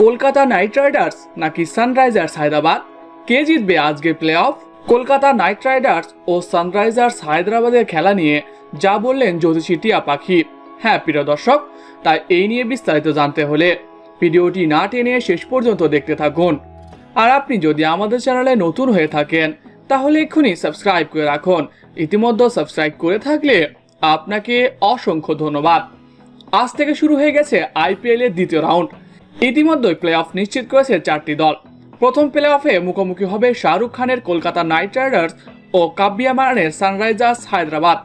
Kolkata Knight Riders নাকি Sunrisers Hyderabad? কে জিতবে আজকে play off Kolkata Knight Riders ও সানরাইজার্স হায়দ্রাবাদের খেলা নিয়ে যা বললেন জ্যোতিষী টিয়া পাখি। হ্যাঁ প্রিয় দর্শক, তাই এই নিয়ে বিস্তারিত জানতে হলে ভিডিওটি না টেনে শেষ পর্যন্ত দেখতে থাকুন। আর আপনি যদি আমাদের চ্যানেলে নতুন হয়ে থাকেন, তাহলে এক্ষুনি সাবস্ক্রাইব করে রাখুন। ইতিমধ্যে সাবস্ক্রাইব করে থাকলে আপনাকে অসংখ্য ধন্যবাদ। আজ থেকে শুরু হয়ে গেছে আইপিএল এর দ্বিতীয় রাউন্ড। ইতিমধ্যে প্লে অফ নিশ্চিত করেছে চারটি দল। প্রথম প্লে অফে মুখোমুখি হবে শাহরুখ খানের কলকাতা নাইট রাইডার্স ও কাব্বিয়া মারানের সানরাইজার্স হায়দ্রাবাদ।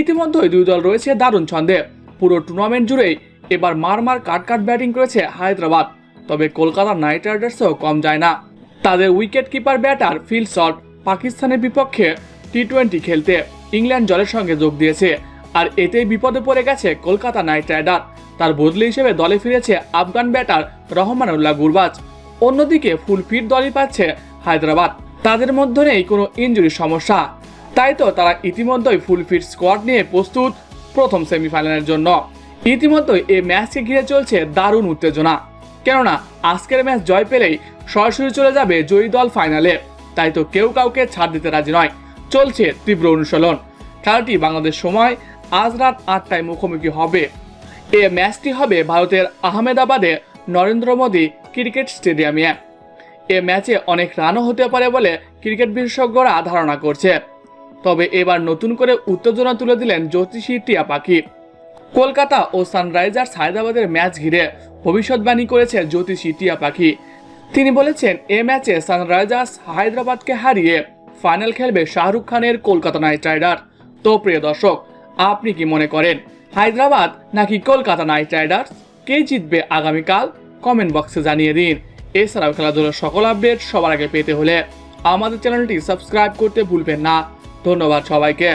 ইতিমধ্যেই দুই দল রয়েছে দারুণ ছন্দে। পুরো টুর্নামেন্ট জুড়েই এবার মারমার কাট কাট ব্যাটিং করেছে হায়দ্রাবাদ। তবে কলকাতা নাইট রাইডার্সও কম যায় না। তাদের wicket keeper batter Phil Salt পাকিস্তানের বিপক্ষে টি টোয়েন্টি খেলতে ইংল্যান্ড জলের সঙ্গে যোগ দিয়েছে। আর এতেই বিপদে পড়ে গেছে কলকাতা নাইট রাইডার তার বদলি হিসেবে দলে ফিরেছে আফগান ব্যাটার রহমানুল্লাহ গুরবাজ। অন্যদিকে ফুল ফিট দলই পাচ্ছে হায়দ্রাবাদ। তাদের মধ্যে নেই কোনো ইঞ্জুরির সমস্যা। তাই তো তারা ইতিমধ্যেই ফুল ফিট স্কোয়াড নিয়ে প্রস্তুত প্রথম সেমিফাইনালের জন্য। ইতিমধ্যেই এই ম্যাচকে ঘিরে চলছে দারুণ উত্তেজনা। কেননা, আজকের ম্যাচ জয় পেলেই সরাসরি চলে যাবে জয়ী দল ফাইনালে। তাই তো কেউ কাউকে ছাড় দিতে রাজি নয়। চলছে তীব্র অনুশীলন। খেলাটি বাংলাদেশ সময় আজ রাত আটটায় মুখোমুখি হবে। এ ম্যাচটি হবে ভারতের আহমেদাবাদে নরেন্দ্র মোদী ক্রিকেট স্টেডিয়ামে। এ ম্যাচে অনেক রানও হতে পারে বলে ক্রিকেট বিশেষজ্ঞরা ধারণা করছে। তবে এবার নতুন করে উত্তেজনা তুলে দিলেন জ্যোতিষী টিয়া পাখি। কলকাতা ও সানরাইজার্স হায়দ্রাবাদের ম্যাচ ঘিরে ভবিষ্যৎবাণী করেছে জ্যোতিষী টিয়া পাখি। তিনি বলেছেন, এ ম্যাচে সানরাইজার্স হায়দ্রাবাদকে হারিয়ে ফাইনাল খেলবে শাহরুখ খানের কলকাতা নাইট রাইডার তো প্রিয় দর্শক, আপনি কি মনে করেন? হায়দ্রাবাদ নাকি কলকাতা নাইট রাইডার্স? কে জিতবে আগামীকাল? কমেন্ট বক্সে জানিয়ে দিন। এছাড়াও খেলাধুলার সকল আপডেট সবার আগে পেতে হলে আমাদের চ্যানেলটি সাবস্ক্রাইব করতে ভুলবেন না। ধন্যবাদ সবাইকে।